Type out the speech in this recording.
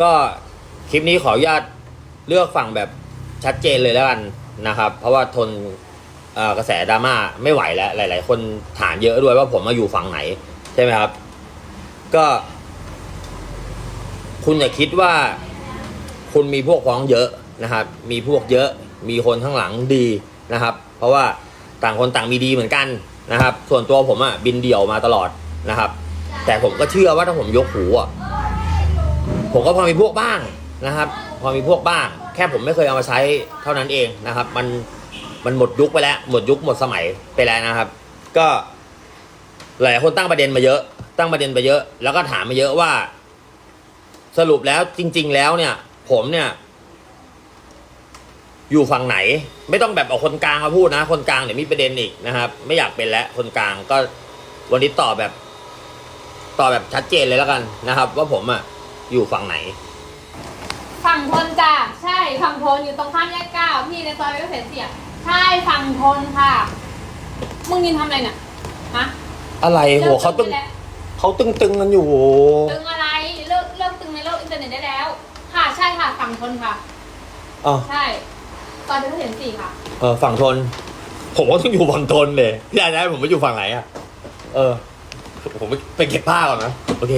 ก็คลิปนี้ขออนุญาตเลือกฝั่งแบบชัดเจนเลยแล้วกันนะครับ เพราะว่าทนกระแสดราม่าไม่ไหวแล้ว หลาย ๆ คนถามเยอะด้วยว่าผมมาอยู่ฝั่งไหน ใช่ไหมครับ ก็ คุณอย่าคิดว่า คุณมีพวกพ้องเยอะนะครับ มีพวกเยอะมีคนข้างหลังดีนะครับ เพราะว่าต่างคนต่างมีดีเหมือนกันนะครับ ส่วนตัวผมอะบินเดี่ยวมาตลอดนะครับ แต่ผมก็เชื่อว่าถ้าผมยกหูอะ ผมก็พอมีพวกบ้างนะครับ พอมีพวกบ้าง แค่ผมไม่เคยเอามาใช้เท่านั้นเองนะครับ มันมันหมดยุคไปแล้ว หมดยุคหมดสมัยไปแล้วนะครับ ก็หลายคนตั้งประเด็นมาเยอะ ตั้งประเด็นไปเยอะ แล้วก็ถามมาเยอะว่า สรุปแล้วจริง ๆ แล้วเนี่ย ผมเนี่ย อยู่ฝั่งไหน ไม่ต้องแบบเอาคนกลางมาพูดนะ คนกลางเดี๋ยวมีประเด็นอีกนะครับ ไม่อยากเป็นแล้วคนกลางก็วันนี้ตอบแบบตอบแบบชัดเจนเลยแล้วกันนะครับ ว่าผมอะ อยู่ฝั่งไหน ฝั่งทนจ้ะใช่ฝั่งทนอยู่ตรงข้ามแยกเก้าที่ในซอยเวชเศษเสียใช่ฝั่งทนค่ะ มึงยินทำอะไรเนี่ยฮะอะไรโหเขาตึงลิกแล้วเขาตึงตึงๆกันอยู่ตึงอะไรเลิกเลิกตึงในโลกอินเทอร์เน็ตได้แล้ว ค่ะใช่ค่ะฝั่งทนค่ะอ๋อใช่ซอยเวชเศษสี่ค่ะเออฝั่งทน ผมก็ต้องอยู่ฝั่งทนเลยพี่อาจารย์ให้ผมไปอยู่ฝั่งไหนอะเออผมไปไปเก็บผ้าก่อนนะโอเค